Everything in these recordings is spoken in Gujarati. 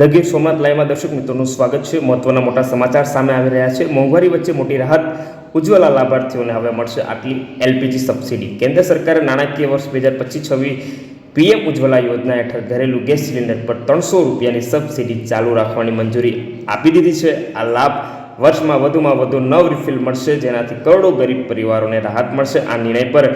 ધ ગીર સોમનાથ લાઈવમાં દર્શક મિત્રોનું સ્વાગત છે. મહત્વના મોટા સમાચાર સામે આવી રહ્યા છે. મોંઘવારી વચ્ચે મોટી રાહત ઉજ્જવલા લાભાર્થીઓને હવે મળશે આટલી એલપીજી સબસિડી. કેન્દ્ર સરકારે નાણાકીય વર્ષ બે હજાર પચીસ છવ્વીસ પીએમ ઉજ્જવલા યોજના હેઠળ ઘરેલું ગેસ સિલિન્ડર પર ત્રણસો રૂપિયાની સબસિડી ચાલુ રાખવાની મંજૂરી આપી દીધી છે. આ લાભ વર્ષમાં વધુમાં વધુ નવ રિફિલ મળશે, જેનાથી કરોડો ગરીબ પરિવારોને રાહત મળશે. આ નિર્ણય પર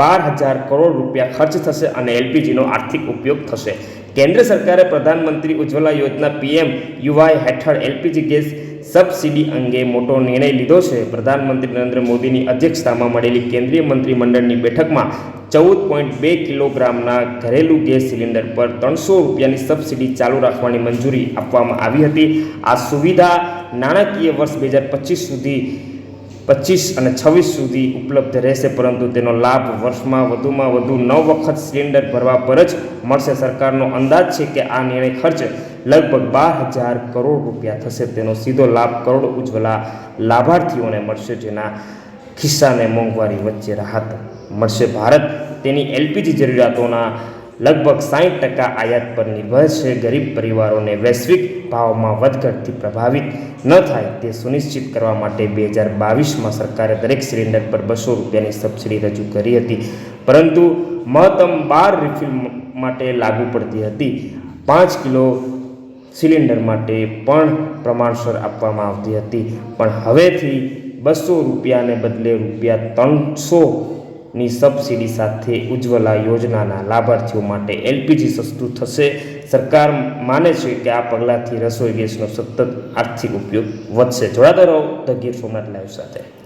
બાર હજાર કરોડ રૂપિયા ખર્ચ થશે અને એલપીજીનો આર્થિક ઉપયોગ થશે. કેન્દ્ર સરકારે પ્રધાનમંત્રી ઉજ્જવલા યોજના પીએમ યુવાય હેઠળ એલપીજી ગેસ સબસિડી અંગે મોટો નિર્ણય લીધો છે. પ્રધાનમંત્રી નરેન્દ્ર મોદીની અધ્યક્ષતામાં મળેલી કેન્દ્રીય મંત્રીમંડળની બેઠકમાં ચૌદ પોઈન્ટ બે કિલોગ્રામના ઘરેલું ગેસ સિલિન્ડર પર ત્રણસો રૂપિયાની સબસિડી ચાલુ રાખવાની મંજૂરી આપવામાં આવી હતી. આ સુવિધા નાણાકીય વર્ષ બે હજાર પચીસ સુધી પચીસ અને છવ્વીસ સુધી ઉપલબ્ધ રહેશે, પરંતુ તેનો લાભ વર્ષમાં વધુમાં વધુ નવ વખત સિલિન્ડર ભરવા પર જ મળશે. સરકારનો અંદાજ છે કે આ નિર્ણય ખર્ચ લગભગ બાર હજાર કરોડ રૂપિયા થશે. તેનો સીધો લાભ કરોડ ઉજ્જવલા લાભાર્થીઓને મળશે, જેના ખિસ્સાને મોંઘવારી વચ્ચે રાહત મળશે. ભારત તેની એલપીજી જરૂરિયાતોના લગભગ સાઠ ટકા આયાત પર નિર્ભર છે. ગરીબ પરિવારોને વૈશ્વિક ભાવમાં વધઘટથી પ્રભાવિત ન થાય તે સુનિશ્ચિત કરવા માટે બે હજાર બાવીસમાં સરકારે દરેક સિલિન્ડર પર બસો રૂપિયાની સબસિડી રજૂ કરી હતી. પરંતુ મહત્તમ બાર રિફિલ માટે લાગુ પડતી હતી. પાંચ કિલો સિલિન્ડર માટે પણ પ્રમાણસર આપવામાં આવતી હતી. પણ હવેથી બસો રૂપિયાને બદલે રૂપિયા ત્રણસો ની સબસિડી સાથે ઉજ્જવલા યોજનાના લાભાર્થીઓ માટે એલપીજી સસ્તું થશે. સરકાર માને છે કે આ પગલાંથી રસોઈ ગેસનો સતત આર્થિક ઉપયોગ વધશે. જોડાતા રહો, ધ ગીર સોમનાથ લાઈવ સાથે.